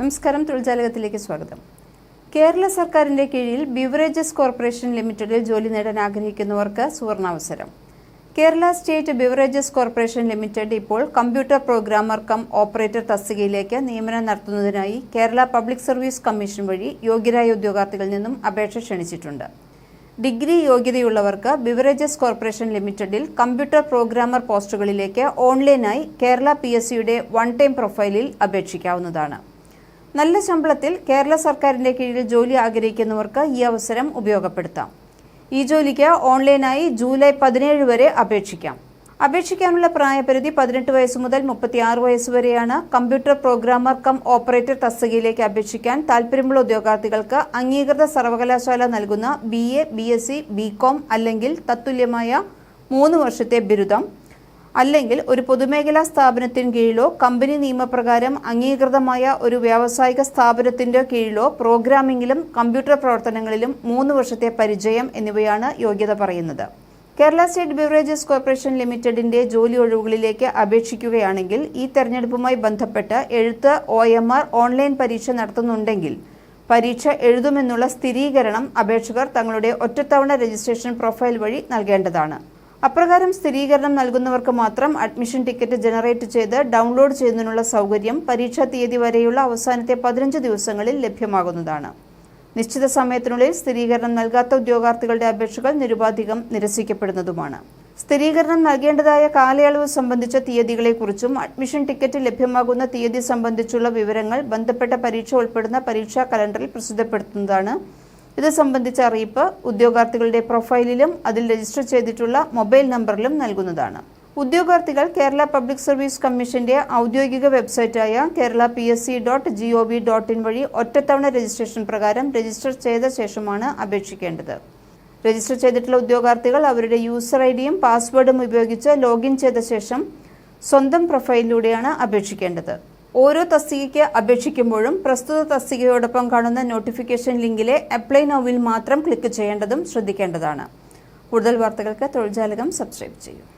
നമസ്കാരം തൊഴിൽജാലകത്തിലേക്ക് സ്വാഗതം. കേരള സർക്കാരിന്റെ കീഴിൽ ബിവറേജസ് കോർപ്പറേഷൻ ലിമിറ്റഡിൽ ജോലി നേടാൻ ആഗ്രഹിക്കുന്നവർക്ക് സുവർണാവസരം. Kerala State Beverages Corporation Limited ഇപ്പോൾ കമ്പ്യൂട്ടർ പ്രോഗ്രാമർ കം ഓപ്പറേറ്റർ തസ്തികയിലേക്ക് നിയമനം നടത്തുന്നതിനായി കേരള പബ്ലിക് സർവീസ് കമ്മീഷൻ വഴി യോഗ്യരായ ഉദ്യോഗാർത്ഥികളിൽ നിന്നും അപേക്ഷ ക്ഷണിച്ചിട്ടുണ്ട്. ഡിഗ്രി യോഗ്യതയുള്ളവർക്ക് ബിവറേജസ് കോർപ്പറേഷൻ ലിമിറ്റഡിൽ കമ്പ്യൂട്ടർ പ്രോഗ്രാമർ പോസ്റ്റുകളിലേക്ക് ഓൺലൈനായി കേരള പി എസ് സിയുടെ വൺ ടൈം പ്രൊഫൈലിൽ അപേക്ഷിക്കാവുന്നതാണ്. നല്ല ശമ്പളത്തിൽ കേരള സർക്കാരിന്റെ കീഴിൽ ജോലി ആഗ്രഹിക്കുന്നവർക്ക് ഈ അവസരം ഉപയോഗപ്പെടുത്താം. ഈ ജോലിക്ക് ഓൺലൈനായി ജൂലൈ പതിനേഴ് വരെ അപേക്ഷിക്കാം. അപേക്ഷിക്കാനുള്ള പ്രായപരിധി പതിനെട്ട് വയസ്സ് മുതൽ മുപ്പത്തിയാറ് വയസ്സ് വരെയാണ്. കമ്പ്യൂട്ടർ പ്രോഗ്രാമർ കം ഓപ്പറേറ്റർ തസ്തികയിലേക്ക് അപേക്ഷിക്കാൻ താൽപ്പര്യമുള്ള ഉദ്യോഗാർത്ഥികൾക്ക് അംഗീകൃത സർവകലാശാല നൽകുന്ന B A B S C B com അല്ലെങ്കിൽ തത്തുല്യമായ മൂന്ന് വർഷത്തെ ബിരുദം. അല്ലെങ്കിൽ ഒരു പൊതുമേഖലാ സ്ഥാപനത്തിന് കീഴിലോ കമ്പനി നിയമപ്രകാരം അംഗീകൃതമായ ഒരു വ്യാവസായിക സ്ഥാപനത്തിന്റെ കീഴിലോ പ്രോഗ്രാമിംഗിലും കമ്പ്യൂട്ടർ പ്രവർത്തനങ്ങളിലും മൂന്ന് വർഷത്തെ പരിചയം എന്നിവയാണ് യോഗ്യത പറയുന്നത്. കേരള സ്റ്റേറ്റ് ബിവറേജസ് കോർപ്പറേഷൻ ലിമിറ്റഡിന്റെ ജോലി ഒഴിവുകളിലേക്ക് അപേക്ഷിക്കുകയാണെങ്കിൽ ഈ തെരഞ്ഞെടുപ്പുമായി ബന്ധപ്പെട്ട് എഴുത്ത് ഒ എം ആർ ഓൺലൈൻ പരീക്ഷ നടത്തുന്നുണ്ടെങ്കിൽ പരീക്ഷ എഴുതുമെന്നുള്ള സ്ഥിരീകരണം അപേക്ഷകർ തങ്ങളുടെ ഒറ്റത്തവണ രജിസ്ട്രേഷൻ പ്രൊഫൈൽ വഴി നൽകേണ്ടതാണ്. അപ്രകാരം സ്ഥിരീകരണം നൽകുന്നവർക്ക് മാത്രം അഡ്മിഷൻ ടിക്കറ്റ് ജനറേറ്റ് ചെയ്ത് ഡൗൺലോഡ് ചെയ്യുന്നതിനുള്ള സൗകര്യം പരീക്ഷാ തീയതി വരെയുള്ള അവസാനത്തെ പതിനഞ്ച് ദിവസങ്ങളിൽ ലഭ്യമാകുന്നതാണ്. നിശ്ചിത സമയത്തിനുള്ളിൽ സ്ഥിരീകരണം നൽകാത്ത ഉദ്യോഗാർത്ഥികളുടെ അപേക്ഷകൾ നിരുപാധികം നിരസിക്കപ്പെടുന്നതുമാണ്. സ്ഥിരീകരണം നൽകേണ്ടതായ കാലയളവ് സംബന്ധിച്ച തീയതികളെക്കുറിച്ചും അഡ്മിഷൻ ടിക്കറ്റ് ലഭ്യമാകുന്ന തീയതി സംബന്ധിച്ചുള്ള വിവരങ്ങൾ ബന്ധപ്പെട്ട പരീക്ഷ ഉൾപ്പെടുന്ന പരീക്ഷാ കലണ്ടറിൽ പ്രസിദ്ധപ്പെടുത്തുന്നതാണ് ഇത് സംബന്ധിച്ച അറിയിപ്പ് ഉദ്യോഗാർത്ഥികളുടെ പ്രൊഫൈലിലും അതിൽ രജിസ്റ്റർ ചെയ്തിട്ടുള്ള മൊബൈൽ നമ്പറിലും നൽകുന്നതാണ്. ഉദ്യോഗാർത്ഥികൾ കേരള പബ്ലിക് സർവീസ് കമ്മീഷന്റെ ഔദ്യോഗിക വെബ്സൈറ്റായ Kerala P S C dot G O V dot in വഴി ഒറ്റത്തവണ രജിസ്ട്രേഷൻ പ്രകാരം രജിസ്റ്റർ ചെയ്ത ശേഷമാണ് അപേക്ഷിക്കേണ്ടത്. രജിസ്റ്റർ ചെയ്തിട്ടുള്ള ഉദ്യോഗാർത്ഥികൾ അവരുടെ യൂസർ ഐ ഡിയും പാസ്വേഡും ഉപയോഗിച്ച് ലോഗിൻ ചെയ്ത ശേഷം സ്വന്തം പ്രൊഫൈലിലൂടെയാണ് അപേക്ഷിക്കേണ്ടത്. ഓരോ തസ്തികയ്ക്ക് അപേക്ഷിക്കുമ്പോഴും പ്രസ്തുത തസ്തികയോടൊപ്പം കാണുന്ന നോട്ടിഫിക്കേഷൻ ലിങ്കിലെ അപ്ലൈ നോവിൽ മാത്രം ക്ലിക്ക് ചെയ്യേണ്ടതും ശ്രദ്ധിക്കേണ്ടതാണ്. കൂടുതൽ വാർത്തകൾക്ക് തൊഴിൽജാലകം സബ്സ്ക്രൈബ് ചെയ്യും.